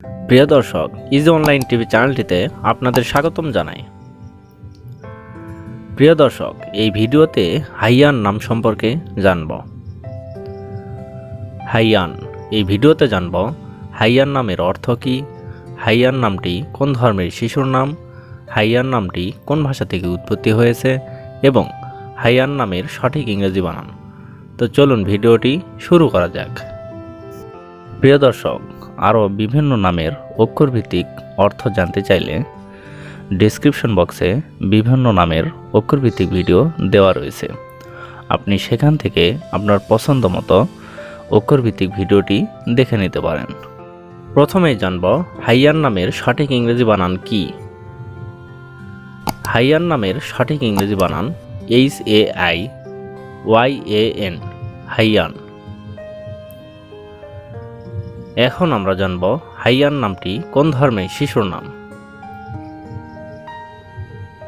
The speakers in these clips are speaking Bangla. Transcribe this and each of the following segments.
প্রিয় দর্শক ইজি অনলাইন টিভি চ্যানেলটিতে আপনাদের স্বাগতম জানাই। প্রিয় দর্শক, এই ভিডিওতে হাইয়ান নাম সম্পর্কে জানব। হাইয়ান, এই ভিডিওতে জানব হাইয়ান নামের অর্থ কী, হাইয়ান নামটি কোন ধর্মের শিশুর নাম, হাইয়ান নামটি কোন ভাষা থেকে উৎপত্তি হয়েছে, এবং হাইয়ান নামের সঠিক ইংরেজি বানান। তো চলুন ভিডিওটি শুরু করা যাক। প্রিয় দর্শক আরও বিভিন্ন নামের অক্ষরভিত্তিক অর্থ জানতে চাইলে ডেসক্রিপশন বক্সে বিভিন্ন নামের অক্ষরভিত্তিক ভিডিও দেওয়া রয়েছে। আপনি সেখান থেকে আপনার পছন্দ মতো অক্ষরভিত্তিক ভিডিওটি দেখে নিতে পারেন। প্রথমেই জানব হাইয়ান নামের সঠিক ইংরেজি বানান কি? হাইয়ান নামের সঠিক ইংরেজি বানান H A I Y A N, Haiyan. এখন আমরা জানব হাইয়ান নামটি কোন ধর্মে শিশুর নাম।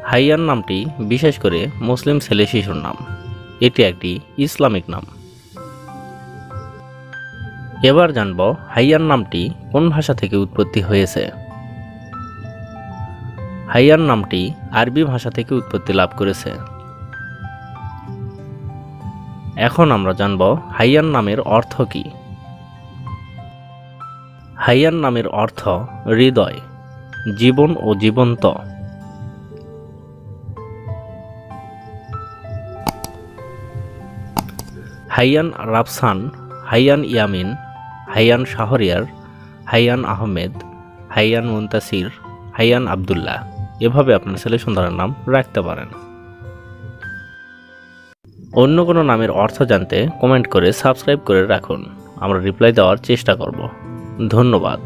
হাইয়ান নামটি বিশেষ করে মুসলিম ছেলে শিশুর নাম। এটি একটি ইসলামিক নাম। এবার জানব হাইয়ান নামটি কোন ভাষা থেকে উৎপত্তি হয়েছে। হাইয়ান নামটি আরবি ভাষা থেকে উৎপত্তি লাভ করেছে। এখন আমরা জানব হাইয়ান নামের অর্থ কী। হাইয়ান নামের অর্থ হৃদয়, জীবন ও জীবন্ত। হাইয়ান রাফসান, হাইয়ান ইয়ামিন, হাইয়ান শাহরিয়ার, হাইয়ান আহমেদ, হাইয়ান মুন্তাসির, হাইয়ান আবদুল্লাহ। এভাবে আপনার ছেলে সুন্দরের নাম রাখতে পারেন। অন্য কোনো নামের অর্থ জানতে কমেন্ট করে সাবস্ক্রাইব করে রাখুন। আমরা রিপ্লাই দেওয়ার চেষ্টা করব। ধন্যবাদ।